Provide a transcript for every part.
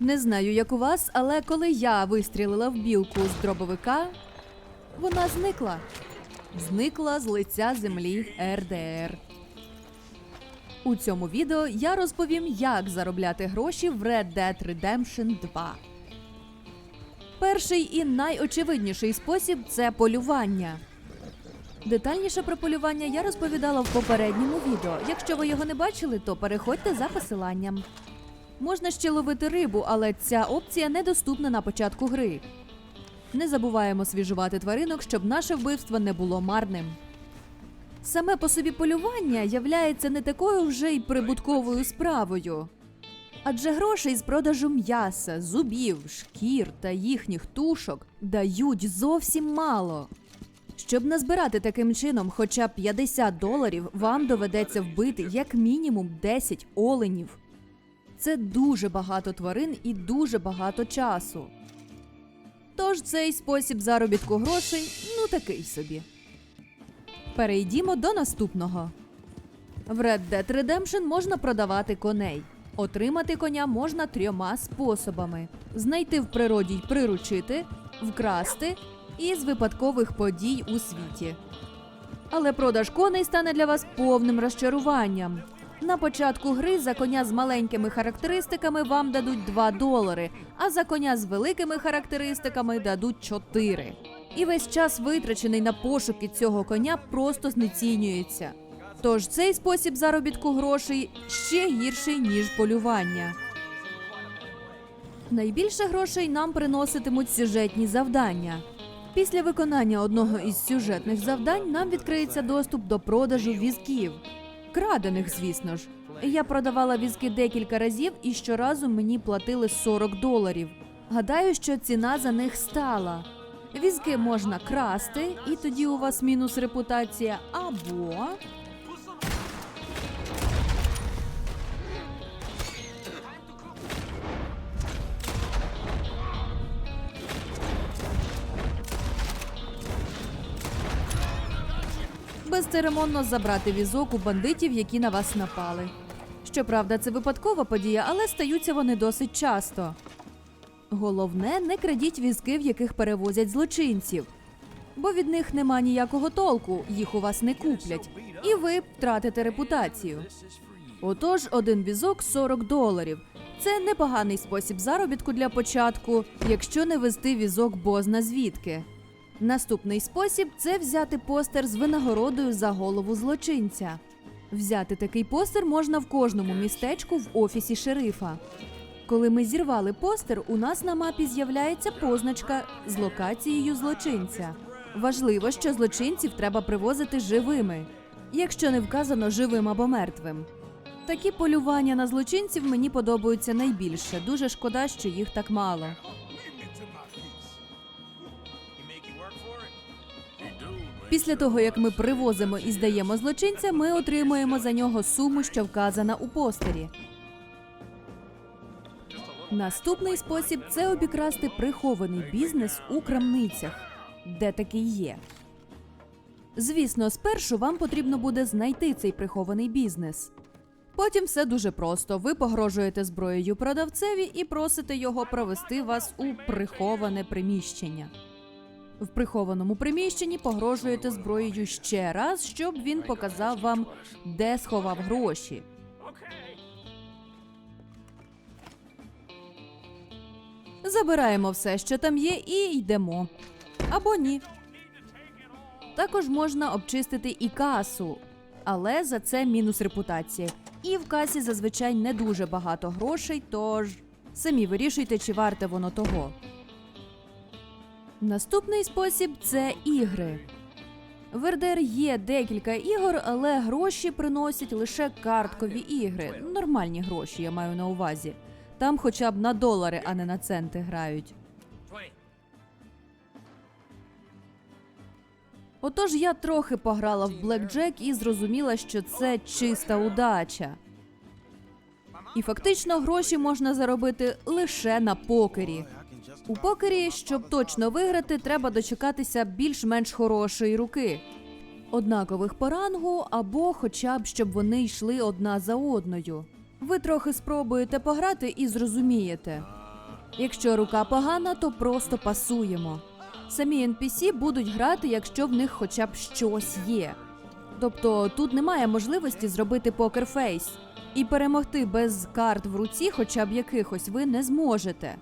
Не знаю, як у вас, але коли я вистрілила в білку з дробовика, вона зникла. Зникла з лиця землі РДР. У цьому відео я розповім, як заробляти гроші в Red Dead Redemption 2. Перший і найочевидніший спосіб це полювання. Детальніше про полювання я розповідала в попередньому відео. Якщо ви його не бачили, то переходьте за посиланням. Можна ще ловити рибу, але ця опція недоступна на початку гри. Не забуваємо свіжувати тваринок, щоб наше вбивство не було марним. Саме по собі полювання являється не такою вже й прибутковою справою. Адже грошей з продажу м'яса, зубів, шкір та їхніх тушок дають зовсім мало. Щоб назбирати таким чином хоча б 50 доларів, вам доведеться вбити як мінімум 10 оленів. Це дуже багато тварин і дуже багато часу. Тож цей спосіб заробітку грошей ну такий собі. Перейдімо до наступного. В Red Dead Redemption можна продавати коней. Отримати коня можна трьома способами: знайти в природі й приручити, вкрасти і з випадкових подій у світі. Але продаж коней стане для вас повним розчаруванням. На початку гри за коня з маленькими характеристиками вам дадуть 2 долари, а за коня з великими характеристиками дадуть 4. І весь час витрачений на пошуки цього коня просто знецінюється. Тож цей спосіб заробітку грошей ще гірший, ніж полювання. Найбільше грошей нам приноситимуть сюжетні завдання. Після виконання одного із сюжетних завдань нам відкриється доступ до продажу візків. Крадених, звісно ж. Я продавала візки декілька разів і щоразу мені платили 40 доларів. Гадаю, що ціна за них стала. Візки можна красти, і тоді у вас мінус репутація, або безцеремонно забрати візок у бандитів, які на вас напали. Щоправда, це випадкова подія, але стаються вони досить часто. Головне, не крадіть візки, в яких перевозять злочинців, бо від них нема ніякого толку, їх у вас не куплять, і ви втратите репутацію. Отож, один візок 40 доларів. Це непоганий спосіб заробітку для початку, якщо не вести візок бозна звідки. Наступний спосіб це взяти постер з винагородою за голову злочинця. Взяти такий постер можна в кожному містечку в офісі шерифа. Коли ми зірвали постер, у нас на мапі з'являється позначка з локацією злочинця. Важливо, що злочинців треба привозити живими, якщо не вказано живим або мертвим. Такі полювання на злочинців мені подобаються найбільше. Дуже шкода, що їх так мало. Після того, як ми привозимо і здаємо злочинця, ми отримуємо за нього суму, що вказана у постері. Наступний спосіб це обікрасти прихований бізнес у крамницях, де такий є. Звісно, спершу вам потрібно буде знайти цей прихований бізнес. Потім все дуже просто. Ви погрожуєте зброєю продавцеві і просите його провести вас у приховане приміщення. В прихованому приміщенні погрожуєте зброєю ще раз, щоб він показав вам, де сховав гроші. Забираємо все, що там є, і йдемо. Або ні. Також можна обчистити і касу, але за це мінус репутації. І в касі зазвичай не дуже багато грошей, тож самі вирішуйте, чи варте воно того. Наступний спосіб це ігри. В РДР є декілька ігор, але гроші приносять лише карткові ігри. Нормальні гроші, я маю на увазі. Там хоча б на долари, а не на центи грають. Отож я трохи пограла в Blackjack і зрозуміла, що це чиста удача. І фактично гроші можна заробити лише на покері. У покері, щоб точно виграти, треба дочекатися більш-менш хорошої руки, однакових по рангу, або хоча б щоб вони йшли одна за одною. Ви трохи спробуєте пограти і зрозумієте. Якщо рука погана, то просто пасуємо. Самі NPC будуть грати, якщо в них хоча б щось є. Тобто тут немає можливості зробити покерфейс. І перемогти без карт в руці, хоча б якихось, ви не зможете.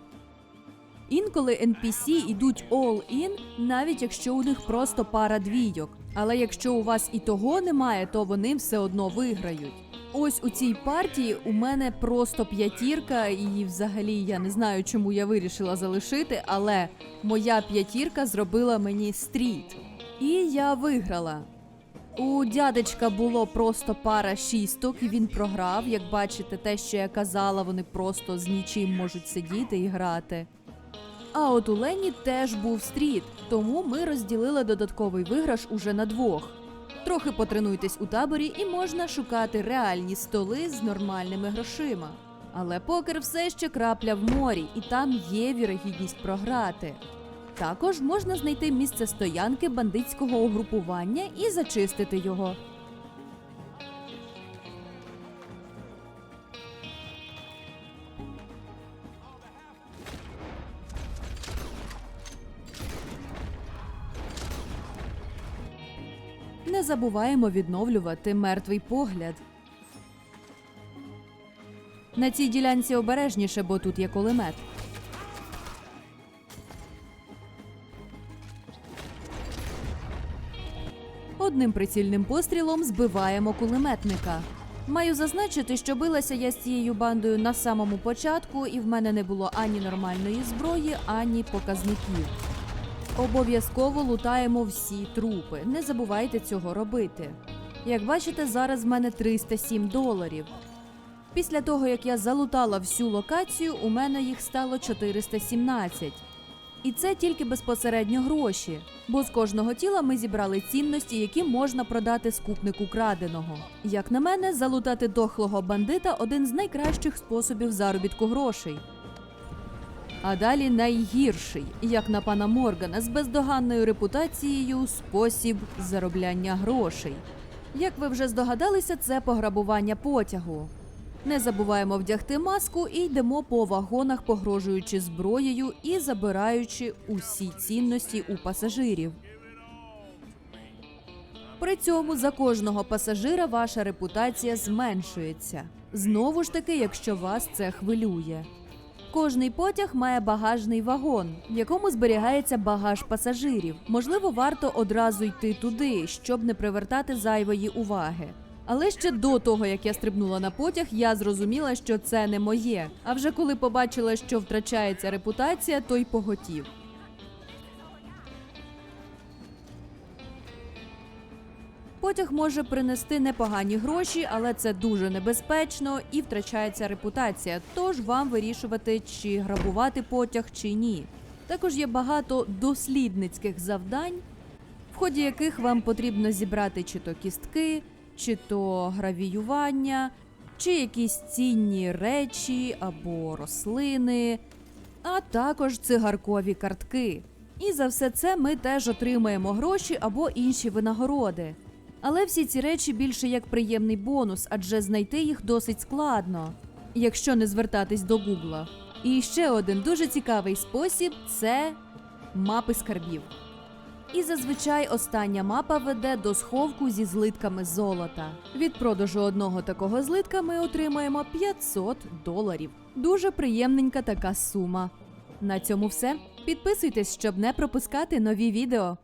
Інколи NPC йдуть all-in, навіть якщо у них просто пара двійок. Але якщо у вас і того немає, то вони все одно виграють. Ось у цій партії у мене просто п'ятірка, і взагалі я не знаю, чому я вирішила залишити, але моя п'ятірка зробила мені стріт. І я виграла. У дядечка було просто пара шісток, і він програв. Як бачите, те, що я казала, вони просто з нічим можуть сидіти і грати. А от у Лені теж був стріт, тому ми розділили додатковий виграш уже на двох. Трохи потренуйтесь у таборі і можна шукати реальні столи з нормальними грошима. Але покер все ще крапля в морі, і там є вірогідність програти. Також можна знайти місце стоянки бандитського угрупування і зачистити його. Забуваємо відновлювати мертвий погляд. На цій ділянці обережніше, бо тут є кулемет. Одним прицільним пострілом збиваємо кулеметника. Маю зазначити, що билася я з цією бандою на самому початку, і в мене не було ані нормальної зброї, ані показників. Обов'язково лутаємо всі трупи. Не забувайте цього робити. Як бачите, зараз в мене 307 доларів. Після того, як я залутала всю локацію, у мене їх стало 417. І це тільки безпосередньо гроші, бо з кожного тіла ми зібрали цінності, які можна продати скупнику краденого. Як на мене, залутати дохлого бандита один з найкращих способів заробітку грошей. А далі найгірший, як на пана Моргана, з бездоганною репутацією спосіб заробляння грошей. Як ви вже здогадалися, це пограбування потягу. Не забуваємо вдягти маску і йдемо по вагонах, погрожуючи зброєю і забираючи усі цінності у пасажирів. При цьому за кожного пасажира ваша репутація зменшується. Знову ж таки, якщо вас це хвилює. Кожний потяг має багажний вагон, в якому зберігається багаж пасажирів. Можливо, варто одразу йти туди, щоб не привертати зайвої уваги. Але ще до того, як я стрибнула на потяг, я зрозуміла, що це не моє. А вже коли побачила, що втрачається репутація, то й поготів. Потяг може принести непогані гроші, але це дуже небезпечно і втрачається репутація. Тож вам вирішувати, чи грабувати потяг, чи ні. Також є багато дослідницьких завдань, в ході яких вам потрібно зібрати чи то кістки, чи то гравіювання, чи якісь цінні речі або рослини, а також цигаркові картки. І за все це ми теж отримаємо гроші або інші винагороди. Але всі ці речі більше як приємний бонус, адже знайти їх досить складно, якщо не звертатись до Гугла. І ще один дуже цікавий спосіб це мапи скарбів. І зазвичай остання мапа веде до сховку зі злитками золота. Від продажу одного такого злитка ми отримаємо 500 доларів. Дуже приємненька така сума. На цьому все. Підписуйтесь, щоб не пропускати нові відео.